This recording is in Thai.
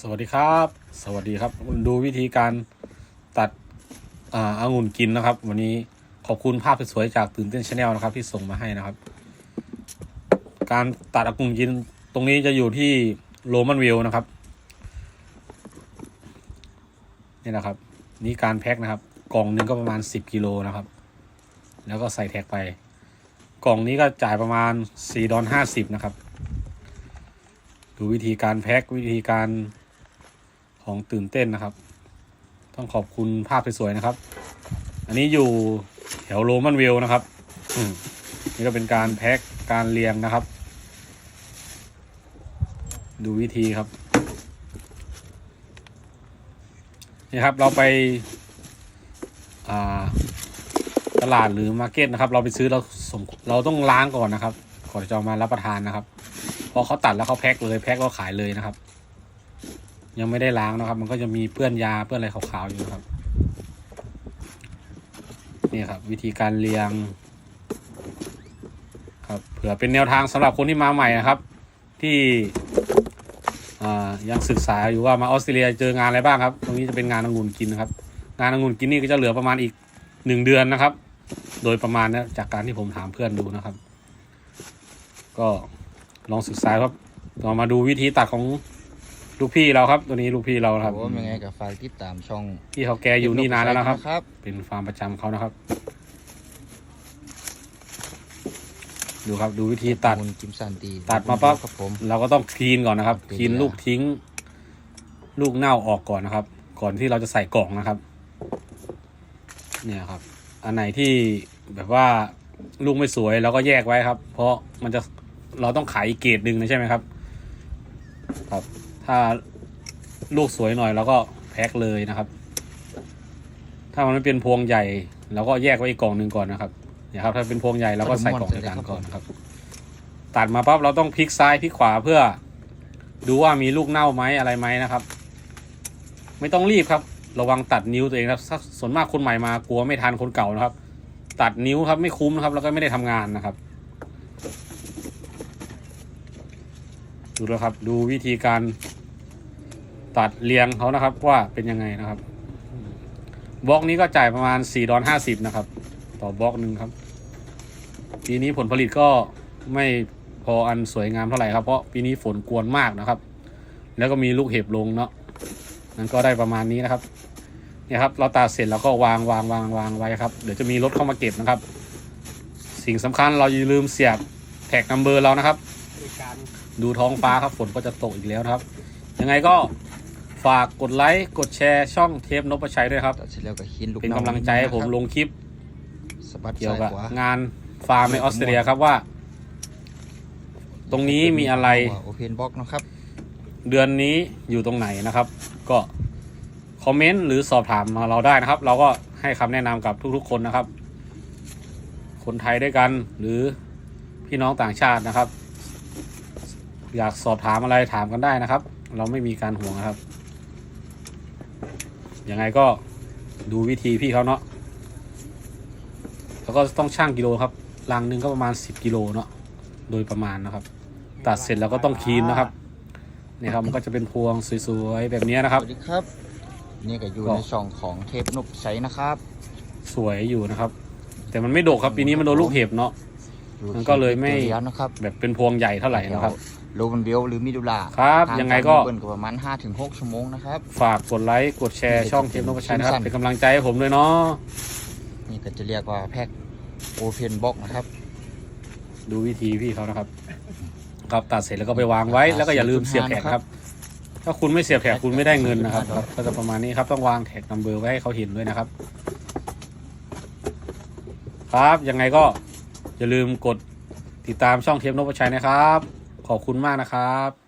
สวัสดีครับ สวัสดีครับ ดูวิธีการตัดอ่าองุ่นกินนะครับ วันนี้ขอบคุณภาพสวยๆจากตื่นเต้นชาแนลนะครับ ที่ส่งมาให้นะครับ การตัดองุ่นกินตรงนี้จะอยู่ที่โรมันวิลนะครับ นี่นะครับ นี่การแพ็คนะครับ กล่องหนึ่งก็ประมาณสิบกิโลนะครับ แล้วก็ใส่แท็กไป กล่องนี้ก็จ่ายประมาณสี่ดอลห้าสิบนะครับ ดูวิธีการแพ็ควิธีการ ของตื่นเต้นนะครับ ต้องขอบคุณภาพสวยๆนะครับ อันนี้อยู่แถวโรมันวิลนะครับอืมนี่ก็เป็นการแพ็คการเรียงนะครับ ดูวิธีครับนี่ครับเราไปาตลาดหรือมาร์เก็ตนะครับ เราไปซื้อเราสมเราต้องล้างก่อนนะครับก่อนจะเอมารับประทานนะครับ พอเขาตัดแล้วเขาแพ็คเลยแพ็คแล้วขายเลยนะครับ ยังไม่ได้ล้างนะครับ มันก็จะมีเปื้อนยาเปื้อนอะไรขาวๆอยู่นะครับ นี่ครับ วิธีการเรียง ครับเผื่อเป็นแนวทางสำหรับคนที่มาใหม่นะครับ ที่ยังศึกษาอยู่ว่ามาออสเตรเลียเจองานอะไรบ้างครับ ตรงนี้จะเป็นงานองุ่นกินนะครับ งานองุ่นกินนี่ก็จะเหลือประมาณอีกหนึ่งเดือนนะครับ โดยประมาณนะจากการที่ผมถามเพื่อนดูนะครับ ก็ลองศึกษาครับต่อมาดูวิธีตัดของ ลูกพี่เราครับ ตัวนี้ลูกพี่เราครับผมยังไงกับฝากติดตามช่องพี่เขาแกอยู่นี่นานแล้วนะครับ ครับ เป็นฟาร์มประจำเขานะครับ ดูครับดูวิธีตัดมูลจิมสันตีตัดมาปั๊บ ครับผม เราก็ต้องคลีนก่อนนะครับเป็นคลีนยาลูกทิ้ง ลูกเน่าออกก่อนนะครับ ก่อนที่เราจะใส่กล่องนะครับ เนี่ยครับ อันไหนที่แบบว่าลูกไม่สวยเราก็แยกไว้ครับ เพราะมันจะเราต้องขายอีกเกรดหนึ่งนะใช่ไหมครับ ครับ ถ้าลูกสวยหน่อยเราก็แพ็คเลยนะครับ ถ้ามันไม่เป็นพวงใหญ่เราก็แยกไว้อีกกล่องหนึ่งก่อนนะครับเนี่ยครับ ถ้าเป็นพวงใหญ่เราก็ใส่กล่องเดียวกันก่อนครับ ตัดมาปั๊บเราต้องพลิกซ้ายพลิกขวาเพื่อ ดูว่ามีลูกเน่าไหมอะไรไหมนะครับ ไม่ต้องรีบครับ ระวังตัดนิ้วตัวเองครับส่วนมากคนใหม่มากลัวไม่ทันคนเก่านะครับ ตัดนิ้วครับไม่คุ้มนะครับ แล้วก็ไม่ได้ทำงานนะครับดูแล้วครับ ดูวิธีการ ตัดเรียงเขานะครับ ว่าเป็นยังไงนะครับบล็อกนี้ก็จ่ายประมาณ4ดอลห้าสิบนะครับ ต่อบล็อกหนึ่งครับ ปีนี้ผลผลิตก็ไม่พออันสวยงามเท่าไหร่ครับ เพราะปีนี้ฝนกวนมากนะครับ แล้วก็มีลูกเห็บลงเนาะนั้นก็ได้ประมาณนี้นะครับเนี่ยครับ เราตัดเสร็จแล้วก็วางวางวางวางไว้ครับ เดี๋ยวจะมีรถเข้ามาเก็บนะครับ สิ่งสำคัญเราอย่าลืมเสียบแท็กนัมเบอร์เรานะครับ ดูท้องฟ้าครับฝนก็จะตกอีกแล้วนะครับ ยังไงก็ ฝากกดไลค์ กดแชร์ช่องเทปนพชัยด้วยครับ ตัดเสร็จแล้วก็หินลูกเป็นกำลังใจให้ผมลงคลิปสะบัดเกี่ยวซ้ายกับขวา งานฟาร์มในออสเตรเลียครับว่า ตรงนี้มีอะไร โอเพนบ็อกนะครับ เดือนนี้อยู่ตรงไหนนะครับ ก็คอมเมนต์หรือสอบถามมาเราได้นะครับ เราก็ให้คำแนะนำกับทุกๆคนนะครับ คนไทยด้วยกันหรือพี่น้องต่างชาตินะครับ อยากสอบถามอะไรถามกันได้นะครับ เราไม่มีการห่วงนะครับ ยังไงก็ดูวิธีพี่เขาเนาะแล้วก็ต้องช่างกิโลครับลังหนึ่งก็ประมาณ 10กิโลเนาะโดยประมาณนะครับ ตัดเสร็จแล้วก็ต้องคลีนนะครับนี่ครับมันก็จะเป็นพวงสวยๆแบบนี้นะครับสวัสดีครับ นี่ก็อยู่ก็ในช่องของเทปนกใสนะครับ สวยอยู่นะครับ แต่มันไม่โดกครับปีนี้มันโดนลูกเห็บเนาะอยู่มันก็เลยไม่ที่ตัวเดียวนะครับแบบเป็นพวงใหญ่เท่าไหร่นะครับ โลกันเบลหรือมิดูลาครับทายังไงก็เบิ้ลก็ประมาณ5-6ชั่วโมงนะครับ ฝากกดไลค์ กดแชร์ช่องเทมนพชัยนะครับสั้นๆเป็นกำลังใจให้ผมด้วยเนาะนี่ก็จะเรียกว่าแพ็คโอเพนบ็อกนะครับ ดูวิธีพี่เขานะครับครับตัดเสร็จแล้วก็ไปวางไว้แล้วก็อย่าลืมเสียบแท็กครับ ถ้าคุณไม่เสียบแท็กคุณไม่ได้เงินนะครับครับก็จะประมาณนี้ครับต้องวางแท็กนัมเบอร์ไว้ให้เขาเห็นด้วยนะครับ ครับยังไงก็อย่าลืมกดติดตามช่องเทมนพชัยนะครับ ขอบคุณมากนะครับ